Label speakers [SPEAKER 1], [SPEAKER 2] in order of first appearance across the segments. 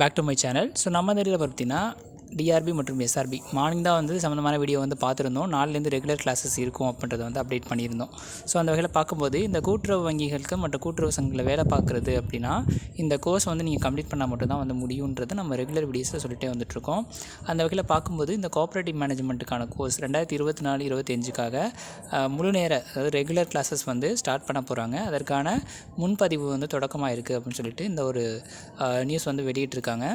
[SPEAKER 1] Back to my channel so நம்ம இந்த இதில் பார்த்தீங்கன்னா டிஆர்பி மற்றும் எஸ்ஆர்பி மார்னிங் தான் வந்து சம்மந்தமான வீடியோ வந்து பார்த்துருந்தோம். நாலுலேருந்து ரெகுலர் கிளாஸஸ் இருக்கும் அப்படின்றத வந்து அப்டேட் பண்ணியிருந்தோம். ஸோ அந்த வகையில் பார்க்கும்போது இந்த கூட்டுறவு வங்கிகளுக்கு மற்றும் கூட்டுறவு சங்கங்களில் வேலை பார்க்குறது அப்படின்னா இந்த கோர்ஸ் வந்து நீங்கள் கம்ப்ளீட் பண்ணால் மட்டும்தான் வந்து முடியுன்றது நம்ம ரெகுலர் வீடியோஸில் சொல்லிட்டே வந்துட்டுருக்கோம். அந்த வகையில் பார்க்கும்போது இந்த கோஆப்ரேட்டிவ் மேனேஜ்மெண்ட்டுக்கான கோர்ஸ் ரெண்டாயிரத்தி இருபத்தி நாலு இருபத்தஞ்சுக்காக முழு நேர அதாவது ரெகுலர் கிளாஸஸ் வந்து ஸ்டார்ட் பண்ண போகிறாங்க அதற்கான முன்பதிவு வந்து தொடக்கமாக இருக்குது அப்படின்னு சொல்லிட்டு இந்த ஒரு நியூஸ் வந்து வெளியிட்டிருக்காங்க.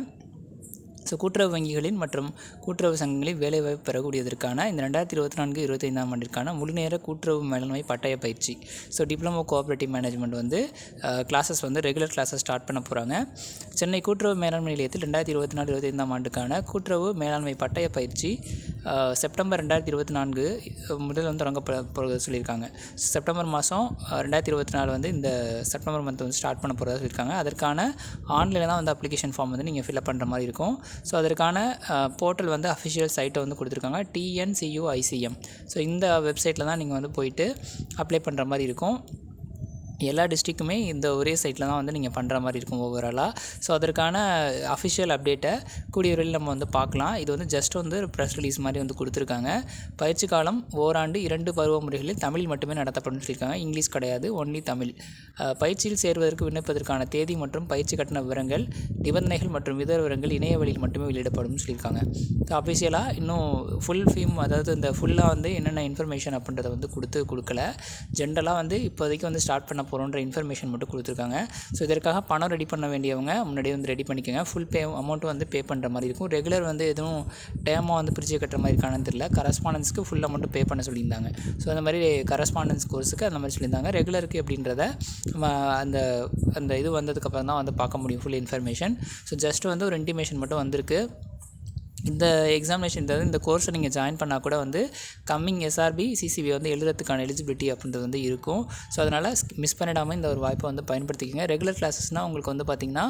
[SPEAKER 1] ஸோ கூட்டுறவு வங்கிகளின் மற்றும் கூட்டுறவு சங்கங்களில் வேலைவாய்ப்பு பெறக்கூடியதற்கான இந்த ரெண்டாயிரத்தி இருபத்தி நான்கு இருபத்தைந்தாம் ஆண்டிற்கான முழுநேர கூட்டுறவு மேலாண்மை பட்டய பயிற்சி. ஸோ டிப்ளமோ கோஆப்ரேட்டிவ் மேனேஜ்மெண்ட் வந்து கிளாஸஸ் வந்து ரெகுலர் கிளாஸஸ் ஸ்டார்ட் பண்ண போகிறாங்க சென்னை கூட்டுறவு மேலாண்மை நிலையத்தில் ரெண்டாயிரத்தி இருபத்தி நாலு இருபத்தைந்தாம் ஆண்டுக்கான கூட்டுறவு மேலாண்மை பட்டய பயிற்சி செப்டம்பர் ரெண்டாயிரத்தி இருபத்தி நான்கு முதல் வந்து தொடங்க போகிறது சொல்லியிருக்காங்க. செப்டம்பர் மாதம் ரெண்டாயிரத்தி இருபத்தி நாலு வந்து இந்த செப்டம்பர் மந்த் வந்து ஸ்டார்ட் பண்ண போகிறதா சொல்லியிருக்காங்க. அதற்கான ஆன்லைனில் தான் வந்து அப்ளிகேஷன் ஃபார்ம் வந்து நீங்கள் ஃபில்அப் பண்ணுற மாதிரி இருக்கும். ஸோ அதற்கான போர்ட்டல் வந்து அஃபிஷியல் சைட்டை வந்து கொடுத்துருக்காங்க. டிஎன்சியூஐசிஎம் ஸோ இந்த வெப்சைட்டில் தான் நீங்கள் வந்து போயிட்டு அப்ளை பண்ணுற மாதிரி இருக்கும். எல்லா டிஸ்ட்ரிக்குமே இந்த ஒரே சைட்டில் தான் வந்து நீங்கள் பண்ணுற மாதிரி இருக்கும் ஓவராலாக ஸோ அதற்கான அஃபிஷியல் அப்டேட்டை கூடிய விரைவில் நம்ம வந்து பார்க்கலாம். இது வந்து ஜஸ்ட் வந்து ப்ரெஸ் ரிலீஸ் மாதிரி வந்து கொடுத்துருக்காங்க. பயிற்சி காலம் ஓராண்டு இரண்டு பருவ முறைகளில் தமிழ் மட்டுமே நடத்தப்படும் சொல்லியிருக்காங்க. இங்கிலீஷ் கிடையாது ஒன்லி தமிழ். பயிற்சியில் சேர்வதற்கு விண்ணப்பதற்கான தேதி மற்றும் பயிற்சி கட்டண விவரங்கள் நிபந்தனைகள் மற்றும் இதர விவரங்கள் இணைய வழியில் மட்டுமே வெளியிடப்படும் சொல்லியிருக்காங்க. ஸோ அஃபிஷியலாக இன்னும் ஃபுல் ஃபீம் அதாவது இந்த ஃபுல்லாக வந்து என்னென்ன இன்ஃபர்மேஷன் அப்படின்றத வந்து கொடுத்து கொடுக்கல. ஜென்ரலாக வந்து இப்போதைக்கு வந்து ஸ்டார்ட் பண்ண போகிறோன்ற இன்ஃபர்மேஷன் மட்டும் கொடுத்துருக்காங்க. ஸோ இதற்காக பணம் ரெடி பண்ண வேண்டியவங்க முன்னாடியே வந்து ரெடி பண்ணிக்கோங்க. ஃபுல் பே அமௌண்ட் வந்து பே பண்ணுற மாதிரி இருக்கும். ரெகுலர் வந்து எதுவும் டேமாக வந்து பிரித்து கட்டுற மாதிரி இருக்கானு தெரியல. கரஸ்பாண்டன்ஸ்க்கு ஃபுல் அமௌண்ட்டு பே பண்ண சொல்லியிருந்தாங்க. ஸோ அந்த மாதிரி கரஸ்பாண்டன்ஸ் கோர்ஸுக்கு அந்த மாதிரி சொல்லியிருந்தாங்க. ரெகுலருக்கு அப்படின்றத அந்த அந்த இது வந்ததுக்கப்புறம் தான் வந்து பார்க்க முடியும் ஃபுல் இன்ஃபர்மேஷன் ஸோ ஜஸ்ட் வந்து ஒரு இன்டிமேஷன் மட்டும் வந்திருக்கு. இந்த எக்ஸாமினேஷன் இந்த கோர்ஸை நீங்கள் ஜாயின் பண்ணால் கூட வந்து கம்மிங் எஸ்ஆர்பி சிசிபி வந்து எழுதுறதுக்கான எலிஜிபிலிட்டி அப்படின்றது வந்து இருக்கும். ஸோ அதனால் மிஸ் பண்ணிடாமல் இந்த ஒரு வாய்ப்பை வந்து பயன்படுத்திக்கோங்க. ரெகுலர் கிளாஸஸ்னால் உங்களுக்கு வந்து பார்த்திங்கன்னா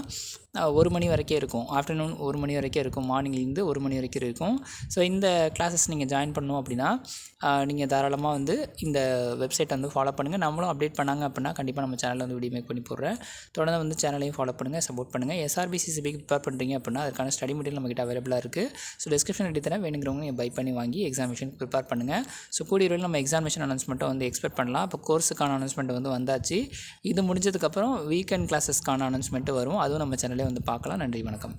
[SPEAKER 1] ஒரு மணி வரைக்கும் இருக்கும். ஆஃப்டர்நூன் ஒரு மணி வரைக்கும் இருக்கும். மார்னிங்லேருந்து ஒரு மணி வரைக்கும் இருக்கும். ஸோ இந்த கிளாஸஸ் நீங்கள் ஜாயின் பண்ணணும் அப்படின்னா நீங்கள் தாராளமாக வந்து இந்த வெப்சைட்டை வந்து ஃபாலோ பண்ணுங்கள் நம்மளும் அப்டேட் பண்ணாங்க அப்படின்னா கண்டிப்பாக நம்ம சேனலில் வந்து வீடியோ மேக் பண்ணி போடுறேன். தொடர்ந்து வந்து சேனலையும் ஃபாலோ பண்ணுங்கள் சப்போர்ட் பண்ணுங்கள் எஸ்ஆர்பி சிசிபிக்கு ப்ரிப்பேர் பண்ணுறீங்க அப்படின்னா அதுக்கான ஸ்டடி மெட்டீரியல் நம்மகிட்ட அவைலபிளாக இருக்குது ஸோ டிஸ்கிரிப்ஷன் எடுத்து தரேன். வேணுங்கிறவங்க நீங்கள் பை பண்ணி வாங்கி எக்ஸாமினேஷன் ப்ரிப்பேர் பண்ணுங்கள் ஸோ கூடிய வரையில் நம்ம எக்ஸாமினேஷன் அனௌன்ஸ்மெண்ட்டை வந்து எக்ஸ்பெக்ட் பண்ணலாம். இப்போ கோர்ஸுக்கான அனௌன்ஸ்மெண்ட் வந்து வந்தாச்சு. இது முடிஞ்சதுக்கப்புறம் வீக்கெண்ட் கிளாஸஸ்க்கான அனௌன்ஸ்மெண்ட்டு வரும். அதுவும் நம்ம சேனலே வந்து பார்க்கலாம். நன்றி வணக்கம்.